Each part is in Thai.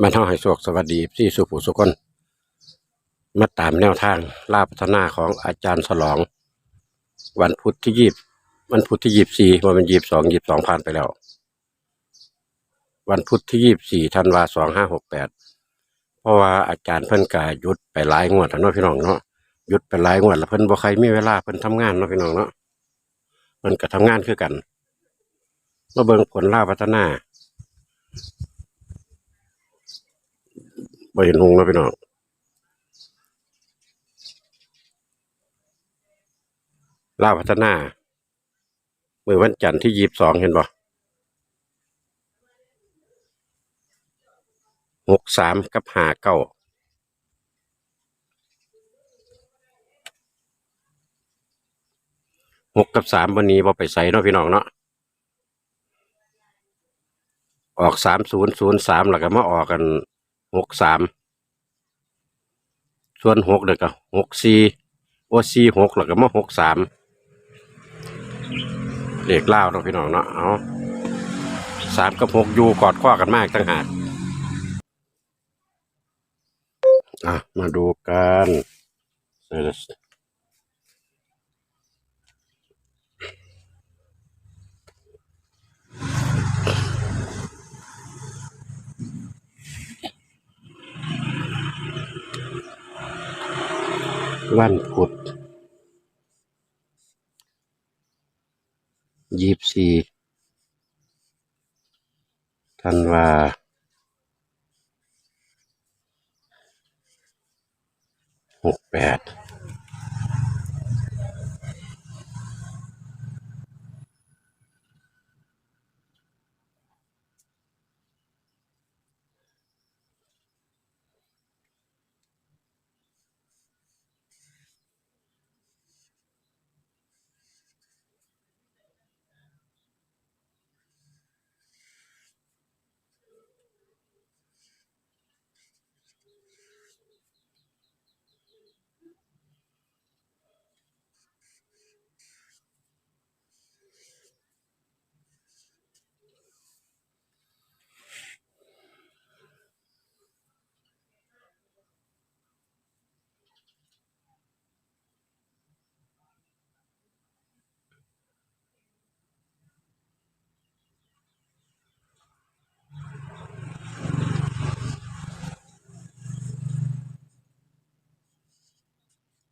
มันเท่าให้โชคสวัสดีที่สุภูสุคนมาตามแนวทางล่าพัฒนาของอาจารย์ฉลอง วันพุธที่ยีบวันพุธที่ยีบสี่มันเป็นยีบสองยีบสองผ่านไปแล้ว วันพุธที่ยีบสี่ธันวาสองห้าหกแปดเพราะว่าอาจารย์เพิ่นกาหยุดไปหลายงวดแล้วเนาะพี่น้องเนาะหยุดไปหลายงวดแล้วเพิ่นบ่ใครมีเวลาเพิ่นทำงานเนาะพี่น้องเนาะเพิ่นก็ทำงานคือกันมาเบิ่งผลล่าพัฒนา บ่เห็นหงเนาะพี่น้องล่าพัฒนาเมื่อวันจันทร์ที่ยีบสองเห็นบ่หกสามกับหาเก้าหกกับสามวันนี้บ่ไปใส่เนาะพี่น้องเนาะออกสามศูนย์ศูนย์สามแล้วก็มาออกกัน หกสามส่วนหกเด็กก็หกสี่โอสี่หกแล้วก็มาหกสามเด็กเล่าเนาะพี่น้องเนาะเอาสามกับหกอยู่กอดข้อกันมากตั้งหากอะมาดูกัน วันพุธยี่สี่ธันวาหกแปด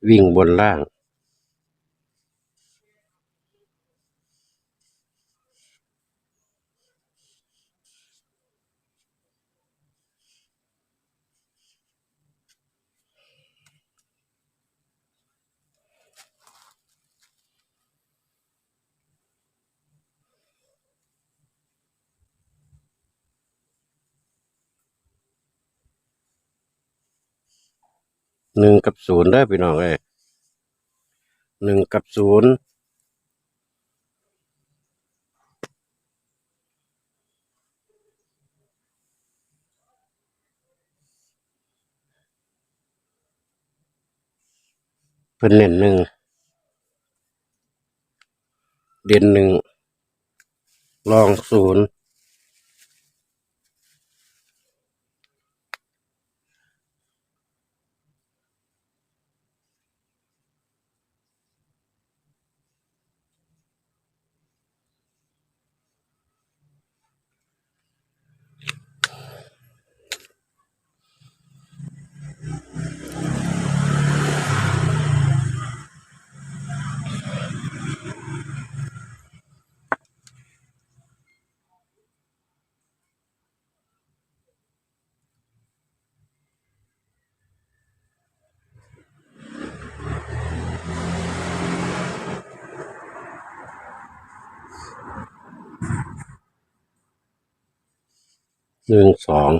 วิ่งบนล่าง หนึ่งกับศูนย์ได้พี่น้องเอ้หนึ่งกับศูนย์เพิ่นเน้นหนึ่งเด่นหนึ่งรองศูนย์ หนึ่งสอง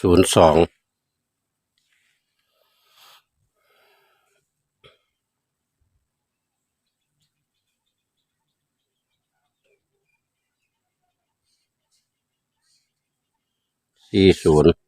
ศูนย์สองสี่ศูนย์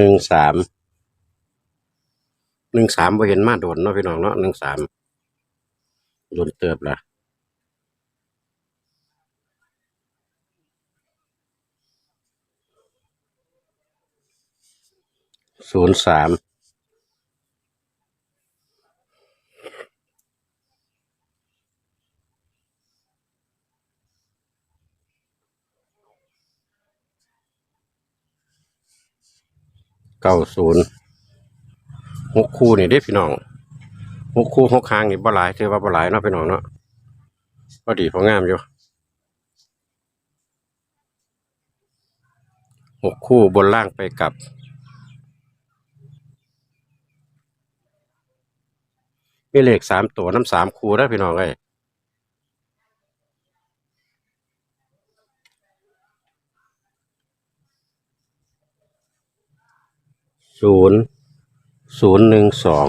หนึ่งสามหนึ่งสามบ่เห็นมาโดนเนาะพี่น้องเนาะหนึ่งสามโดนเติบละศูนย์สาม เก้าศูนย์หกคู่นี่เด้พี่น้องหกคู่หกคางนี่บ่หลายถือว่าบ่หลายเนาะพี่น้องเนาะพอดีพองามอยู่หกคู่บนล่างไปกับมีเลขสามตัวน้ำสามคูได้พี่น้องเอ้ย ศูนย์ศูนย์หนึ่งสอง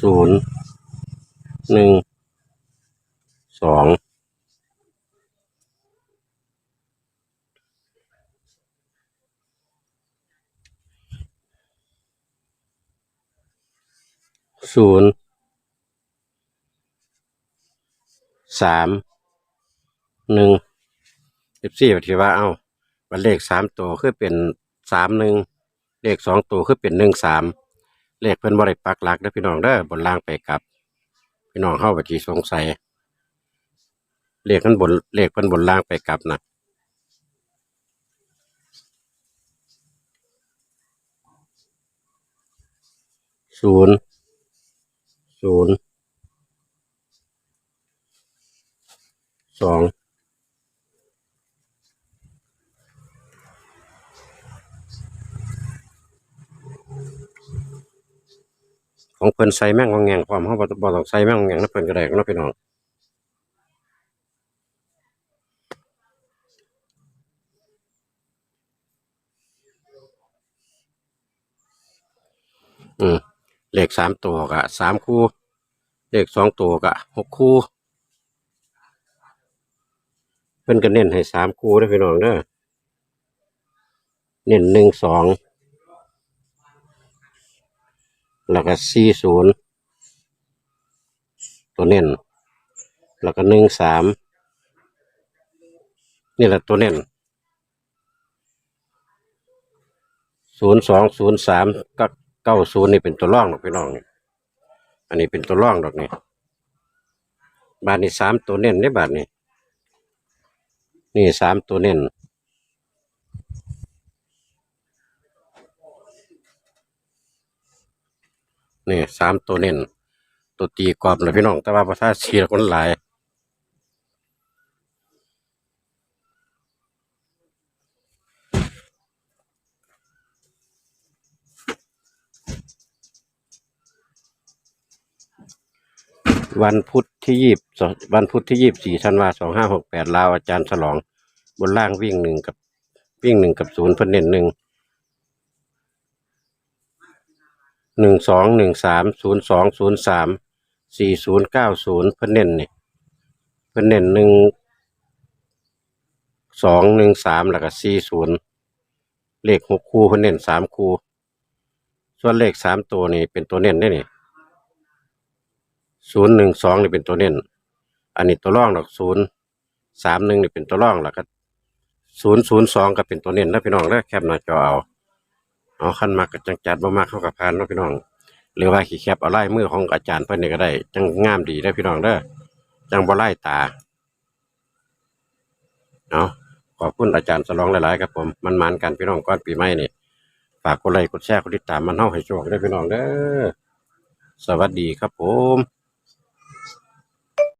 ศูนย์หนึ่งสองศูนย์สามหนึ่งสิบสี่ปฏิว่าเอาวันเลขสามตัวคือเป็นสามหนึ่ง เลขสองตัวคือเป็นหนึ่งสามเลขเพิ่นบริปักหลักเด้อพี่น้องเด้อบนล่างไปกลับ พี่น้องเข้าไปที่สงสัยเลขมันบนเลขเพิ่นบนล่างไปกลับนะศูนย์ศูนย์สอง ของเพิ่นใส่แม่งวางแงงความเขาบ่บ่ต้องใส่แม่งวางแงงนะเพิ่นก็ได้เนาะพี่น้องอืมเลขสามตัวกะสามคู่ เลขสองตัวกะหกคู่ เพิ่นก็เน้นให้สามคู่เด้พี่น้องเด้อเน้นหนึ่งสอง แล้วก็สี่ศูนย์ตัวเน้นแล้วก็หนึ่งสามนี่แหละตัวเน้นศูนย์สองศูนย์สามก็เก้าศูนย์นี่เป็นตัวร่องดอกพี่น้องนี่อันนี้เป็นตัวร่องดอกนี่บาทนี้สามตัวเน้นได้บาทนี้นี่สามตัวเน้น นี่สามตัวเน้นตัวตีกรอบเลยพี่น้องแต่ว่าประชาเชียคนหลายวันพุธที่ยี่สิบวันพุธที่ยี่สิบสี่ธันวาสองห้าหกแปดลาวอาจารย์ฉลอง บนล่างวิ่งหนึ่งกับวิ่งหนึ่งกับศูนย์เพิ่นเน้นหนึ่ง หนึ่งสองหนึ่งสามศูนย์สองศูนย์สามสี่ศูนย์เก้าศูนย์เพิ่นเน้นนี่เพิ่นเน้นหนึ่งสองหนึ่งสามแล้วก็สี่ศูนย์เลขหกคู่เพิ่นเน้นสามคู่ ส่วนเลขสามตัวนี่เป็นตัวเน้นได้นี่ศูนย์หนึ่งสองนี่เป็นตัวเน้น อันนี้ตัวร่องดอกศูนย์สามหนึ่งนี่เป็นตัวร่องแล้วก็ศูนย์ศูนย์สองก็เป็นตัวเน้นนะพี่น้องแล้วแคปหน้าจอเอา เอาขั้นมากกับจังจัดบ่มากเข้ากับพานเนาะพี่น้อง หรือว่าขี่แคปเอาไล่มือของอาจารย์เพิ่นนี่ก็ได้ จังงามดีได้พี่น้องเด้อจังบ่ไล่ตาเอาขอบคุณอาจารย์สลองหลายๆครับผมมันมันกันพี่น้องก่อนปีใหม่นี่ฝากกดไลค์กดแชร์กดติดตามมันเฮาให้โชคได้พี่น้องเด้อสวัสดีครับผม